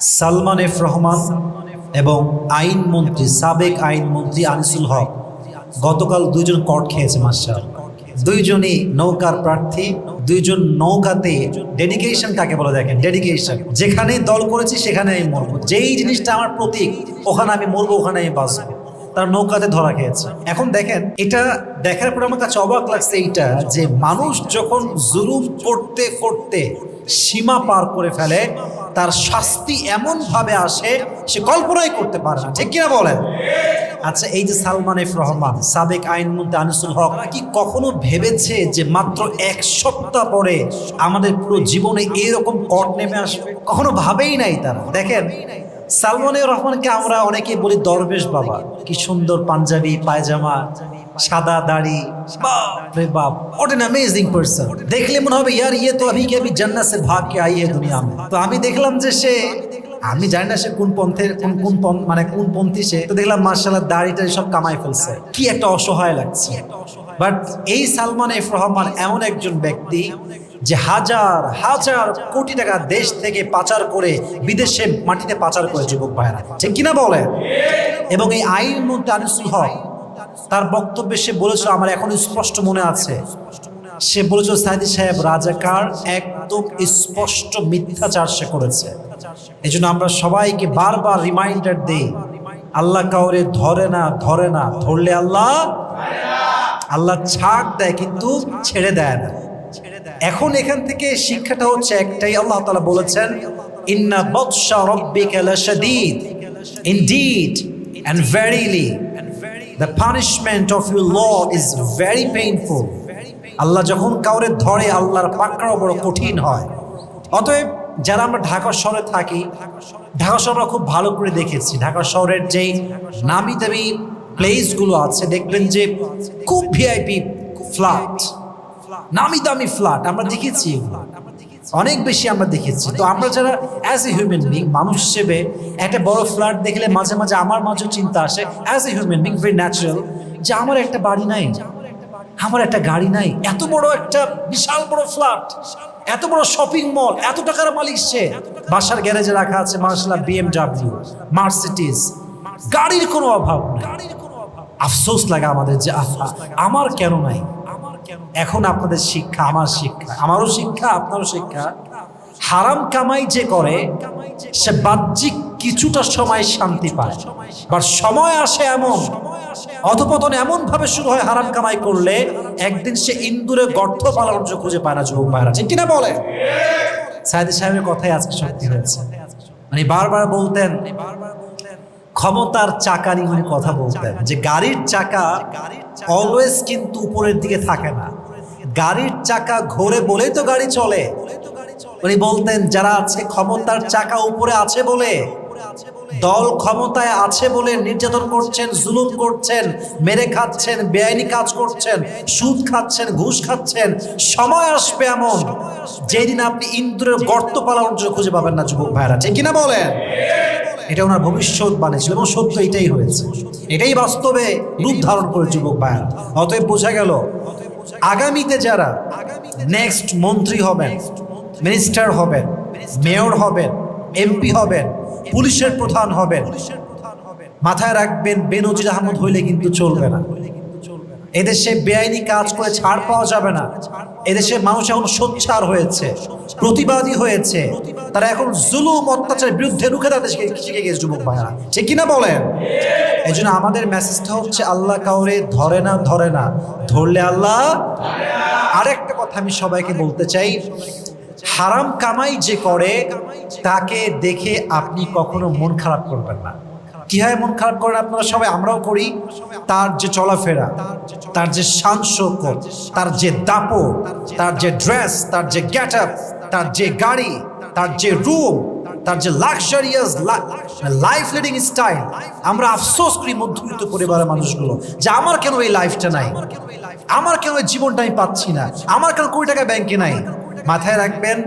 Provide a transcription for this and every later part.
Salman F Rahman এবং আইনমন্ত্রী সাবেক আইনমন্ত্রী আনিসুল হক গতকাল দুইজন কট খেয়েছে মাস্টার দুইজনই নৌকার প্রার্থী, দুইজন নৌকাতে ডেডিকেশন কাকে বলে দেখেন? ডেডিকেশন যেখানে দল করেছি সেখানে আমি মরবো। যেই জিনিসটা আমার প্রতীক, ওখানে আমি মরবো, ওখানে আমি বাঁচবো। তার নৌকাতে ধরা খেয়েছে। এখন দেখেন, এটা দেখার পর আমার কাছে অবাক লাগছে এইটা যে মানুষ যখন জুলুম করতে করতে সীমা পার করে ফেলে, তার শাস্তি এমন ভাবে আসে, সে কল্পনাই করতে পারে না। ঠিক কিনা বলেন? আচ্ছা এই যে সালমান এফ রহমান, সাবেক আইনমন্ত্রী আনিসুল হক কি কখনো ভেবেছে যে মাত্র এক সপ্তাহ পরে আমাদের পুরো জীবনে এরকম কট নেমে আসবে? কখনো ভাবেই নাই তারা। দেখেন সালমানের রহমানকে আমরা অনেকে বলি দরবেশ বাবা। কি সুন্দর পাঞ্জাবি, পায়জামা সাদা দাড়ি। বাপরে বাপ হোয়াট অ্যান অ্যামেজিং দেখলে মনে হবে, ইয়ার ইয়ে তো আমি কি, আমি জান্নাত ভাগকে ভাগ কে দুনিয়া মে তো আমি দেখলাম যে সে, আমি জানি না সে কোন পন্থের কোন কোন মানে কোন পন্থী সে। তো দেখলাম মার্শাল্লাহ দাড়িটা সব কামাই ফেলছে। কি একটা অসহায় লাগছে। বাট এই সালমান এফ রহমান এমন একজন ব্যক্তি যে হাজার হাজার কোটি টাকা দেশ থেকে পাচার করে বিদেশে মাটিতে পাচার করে যুবক ভাইরা ঠিক কিনা বলে এবং এই আইন মন্ত্রী আনিসুল হক তার বক্তব্যে সে বলেছে আমার এখন স্পষ্ট মনে আছে। সে বলেছিল, সাইদি সাহেব, রাজাকার একদম স্পষ্ট মিথ্যাচার সে করেছে। এই জন্য আমরা সবাইকে বারবার রিমাইন্ডার দেই, আল্লাহ কাউরে ধরে না ধরে না, ধরলে আল্লাহ আল্লাহ ছাড় দেয় কিন্তু ছেড়ে দেয় না। এখন এখান থেকে শিক্ষাটা হচ্ছে একটাই, আল্লাহ তালা বলেছেন, ইন্না বাদশা রাব্বিকা লাশাদীদ। Indeed and verily the punishment of your lord is very painful আল্লাহ যখন কাউরে ধরে, আল্লাহর পাকড়াও বড় কঠিন হয়। অতএব যারা আমরা ঢাকা শহরে থাকি, ঢাকা শহর খুব ভালো করে দেখেছি। ঢাকা শহরের যেই নামি দামি প্লেসগুলো আছে, দেখবেন যে খুব ভিআইপি ফ্ল্যাট নামি দামি ফ্ল্যাট আমরা দেখেছি। অনেক বেশি আমরা দেখেছি। তো আমরা যারা অ্যাজ এ হিউম্যান বিং মানুষ হিসেবে একটা বড় ফ্ল্যাট দেখলে মাঝে মাঝে আমার মাঝে চিন্তা আসে। As a human being very natural যে আমার একটা বাড়ি নাই আমার একটা গাড়ি নাই এত বড় একটা বিশাল বড় ফ্ল্যাট এত বড় শপিং মল এত টাকার মালিক সে। বাসার গ্যারেজে রাখা আছে মার্শাল্লাহ বিএমডাব্লিউ মার্সিডিজ গাড়ির কোনো অভাব নেই। আফসোস লাগে আমাদের যে আফা আমার কেন নাই? এখন আপনাদের শিক্ষা আমার শিক্ষা আমারও শিক্ষা আপনারও শিক্ষা। হারাম কামাই যে করে সে বাহ্যিক কিছুটা সময় শান্তি পায়। বা সময় আসে এমন অধপতন এমন ভাবে শুরু হয় হারাম কামাই করলে একদিন সে ইন্দুরে গর্ত পালানোর জন্য খুঁজে পায় না যুবক ভাইরা। ঠিক কিনা বলে সাইদি সাহেবের কথাই আজকে সত্যি হয়েছে। মানে বারবার বলতেন ক্ষমতার চাকা নিয়ে উনি কথা বলতেন। যে গাড়ির চাকা অলওয়েজ কিন্তু উপরের দিকে থাকে না। গাড়ির চাকা ঘোরে বলেই তো গাড়ি চলে। উনি বলতেন, যারা আছে ক্ষমতার চাকা উপরে আছে বলে, দল ক্ষমতায় আছে বলে নির্যাতন করছেন, জুলুম করছেন, মেরে খাচ্ছেন, বেআইনি কাজ করছেন, সুদ খাচ্ছেন, ঘুষ খাচ্ছেন, সময় আসবে এমন, যেদিন আপনি ইন্দ্রের গর্ত পালানোর জন্য খুঁজে পাবেন না, যুবক ভাইরা। ঠিক কিনা বলেন? এটা ওনার ভবিষ্যৎ বাণী ছিল এবং সত্য এটাই হয়েছে। এটাই বাস্তবে রূপ ধারণ করে যুবক ভাইরা অতএব বোঝা গেল, আগামীতে যারা নেক্সট মন্ত্রী হবেন মিনিস্টার হবেন মেয়র হবেন এমপি হবেন, পুলিশের প্রধান হবেন, মাথায় রাখবেন বেনজির আহমদ হইলে কিন্তু চলবে না। এদেশে বেআইনি কাজ করে ছাড় পাওয়া যাবে না। এদেশে মানুষ এখন সোচ্ছার হয়েছে, প্রতিবাদী হয়েছে। তারা এখন জুলুম, অত্যাচারের বিরুদ্ধে রুখে শিখে শিখে গেছে যুবক ভাইরা ঠিক কিনা বলেন? এই জন্য আমাদের মেসেজটা হচ্ছে, আল্লাহ কাউরে ধরে না ধরে না। ধরলে আল্লাহ? আরেকটা কথা আমি সবাইকে বলতে চাই, হারাম কামাই যে করে, তাকে দেখে আপনি কখনো মন খারাপ করবেন না। কীভাবে মন খারাপ করেন আপনারা সবাই, আমরাও করি। তার যে চলাফেরা, তার যে শান তার যে দাপট, তার যে ড্রেস তার যে আপ তার যে গাড়ি, তার যে রুম তার যে লাক্সারিয়াস লাইফ লিডিং স্টাইল আমরা আফসোস করি মধ্যবিত্ত পরিবারের মানুষগুলো যে আমার কেন এই লাইফটা নাই? আমার কেন এই জীবনটা আমি পাচ্ছি না? আমার কেন কোটি টাকা ব্যাংকে নাই? মাথায় রাখবেন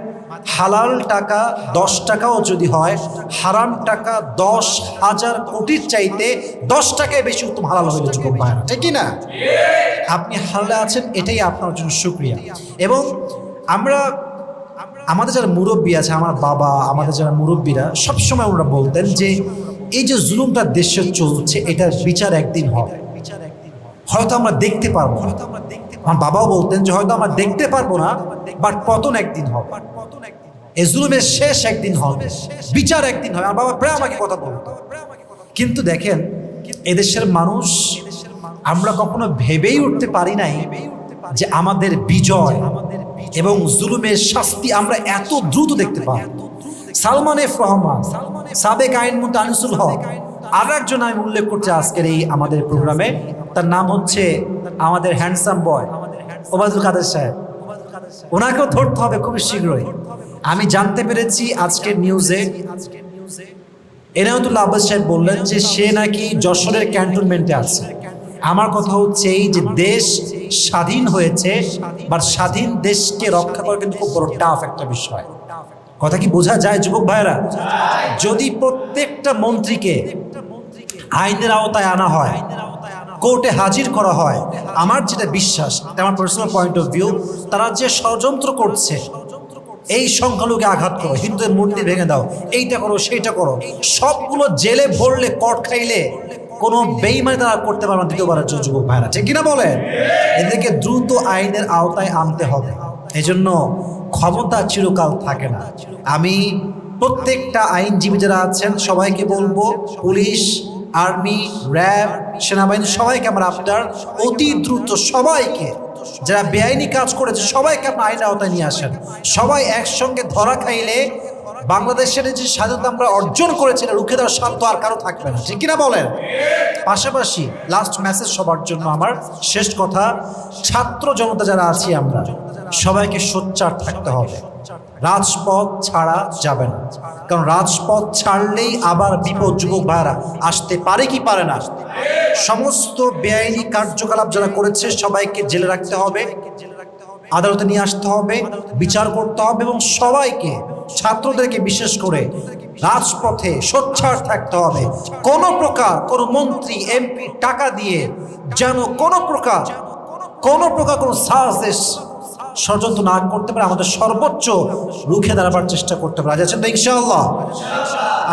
হালাল টাকা দশ টাকাও যদি হয়, হারাম টাকা দশ হাজার কোটির চাইতে দশ টাকায় বেশি উত্তম হালাল হইলে যুবক ভাইরা ঠিক না? আপনি হালালে আছেন, এটাই আপনার জন্য সুক্রিয়া এবং আমরা, আমাদের যারা মুরব্বী আছে, আমার বাবা, আমাদের যারা মুরব্বীরা, সবসময় ওনারা বলতেন যে এই যে জুলুমটা দেশে চলছে, এটার বিচার একদিন হবে। হয়তো আমরা দেখতে পারব না। আমার বাবাও বলতেন যে হয়তো আমরা দেখতে পারব না, বাট পতন একদিন হবে। এই জুলুমের শেষ একদিন হবে, বিচার একদিন হবে। আমার বাবা প্রায় আমাকে কথা বলতো কিন্তু দেখেন, এদেশের মানুষ, আমরা কখনো ভেবেই উঠতে পারি নাই যে আমাদের বিজয় এবং জুলুমের শাস্তি আমরা এত দ্রুত দেখতে পাই। সালমান এফ রহমান, সাবেক আইনমন্ত্রী আনিসুল হক, আর একজন আমি উল্লেখ করছি আজকের এই আমাদের প্রোগ্রামে, তার নাম হচ্ছে আমাদের হ্যান্ডসাম বয় ওবায়দুল কাদের সাহেব। ওনাকেও ধরতে হবে খুবই শীঘ্রই। আমি জানতে পেরেছি আজকের নিউজে এনায়তুল্লাহ আব্বাস সাহেব বললেন যে সে নাকি যশোরের ক্যান্টনমেন্টে আছে। আমার কথা হচ্ছে এই যে দেশ স্বাধীন হয়েছে বা স্বাধীন দেশকে রক্ষা করা কিন্তু খুব বড় টাফ একটা বিষয়। কথা কি বোঝা যায়, যুবক ভাইরা যদি প্রত্যেকটা মন্ত্রীকে আইনের আওতায় আনা হয়, কোর্টে হাজির করা হয়, আমার যেটা বিশ্বাস আমার পার্সোনাল পয়েন্ট অফ ভিউ তারা যে ষড়যন্ত্র করছে এই সংখ্যালঘুকে আঘাত করো, হিন্দুদের মূর্তি ভেঙে দাও, এইটা করো, সেইটা করো। সবগুলো জেলে ভরলে, কট খাইলে কোনো বেইমানি তারা করতে পারবে না দ্বিতীয়বারের যুবক ভাইরা। ঠিক কিনা বলেন? এদেরকে দ্রুত আইনের আওতায় আনতে হবে। এই জন্য ক্ষমতা চিরকাল থাকে না। আমি প্রত্যেকটা আইনজীবী যারা আছেন, সবাইকে বলব, পুলিশ, আর্মি, র্যাব, সেনাবাহিনী, সবাইকে আমরা আপনার, অতি দ্রুত সবাইকে যারা বেআইনি কাজ করেছে, সবাইকে আপনি আইন আওতায় নিয়ে আসেন। সবাই একসঙ্গে ধরা খাইলে বাংলাদেশের যে স্বাধীনতা আমরা অর্জন করেছি রুখে দেওয়ার স্বার্থ আর কারও থাকবে না। ঠিক কিনা বলেন? পাশাপাশি লাস্ট মেসেজ সবার জন্য আমার শেষ কথা, ছাত্র জনতা যারা আছি আমরা, সবাইকে সোচ্চার থাকতে হবে। রাজপথ ছাড়া যাবে না। কারণ রাজপথ ছাড়লেই আবার বিপদ যুবক ভাইরা আসতে পারে কি পারে না? সমস্ত বেআইনি কার্যকলাপ যারা করেছে, সবাইকে জেলে রাখতে হবে, আদালতে নিয়ে আসতে হবে, বিচার করতে হবে এবং সবাইকে, ছাত্রদেরকে বিশেষ করে রাজপথে সোচ্চার থাকতে হবে। কোনো প্রকার কোনো মন্ত্রী, এমপি টাকা দিয়ে যেন কোনো প্রকার কোনো প্রকার কোনো সাহসের ষড়যন্ত্র না করতে পারে, আমাদের সর্বোচ্চ রুখে দাঁড়াবার চেষ্টা করতে পারে আছেন তো ইনশাআল্লাহ?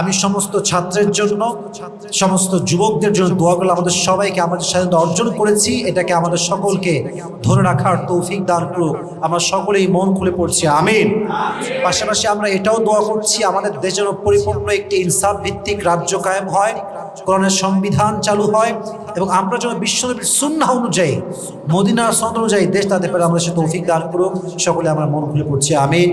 আমি সমস্ত ছাত্রের জন্য, সমস্ত যুবকদের জন্য দোয়া করলে আমাদের সবাইকে আমাদের স্বাধীনতা অর্জন করেছি, এটাকে আমাদের সকলকে ধরে রাখার তৌফিক দান করুক। আমরা সকলেই মন খুলে পড়ছি, আমিন। পাশাপাশি আমরা এটাও দোয়া করছি, আমাদের দেশের পরিপূর্ণ একটি ইনসাফ ভিত্তিক রাজ্য কায়েম হয়। কোরআনের সংবিধান চালু হয় এবং আমরা যেন বিশ্বনবীর সুন্না অনুযায়ী, মদিনার সন্ত অনুযায়ী দেশ তাদের পরে আমরা সে তৌফিক দান করুক। সকলে আমরা মন খুলে পড়ছি, আমিন।